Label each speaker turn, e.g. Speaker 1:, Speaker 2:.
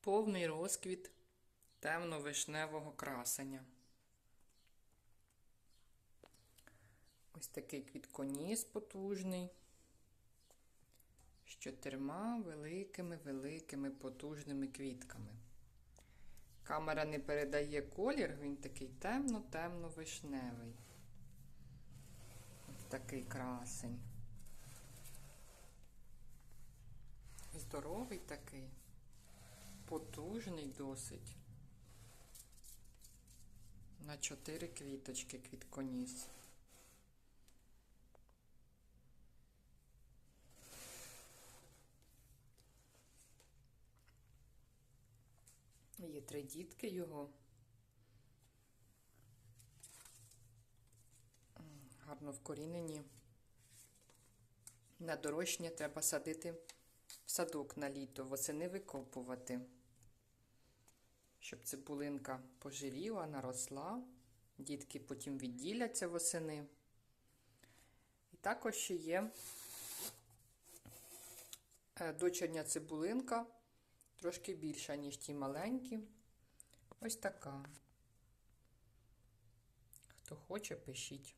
Speaker 1: Повний розквіт темно-вишневого красення. Ось такий квітконіс потужний. З чотирма великими-великими потужними квітками. Камера не передає колір, він такий темно-темно-вишневий. Ось такий красень. Здоровий такий, потужний досить. На чотири квіточки квітконіс. Є три дітки його. Гарно вкорінені. На дорожнє треба садити в садок на літо, восени викопувати, щоб цибулинка пожиріла, наросла. Дітки потім відділяться восени. І також ще є е, дочерня цибулинка, трошки більша, ніж ті маленькі. Ось така. Хто хоче, пишіть.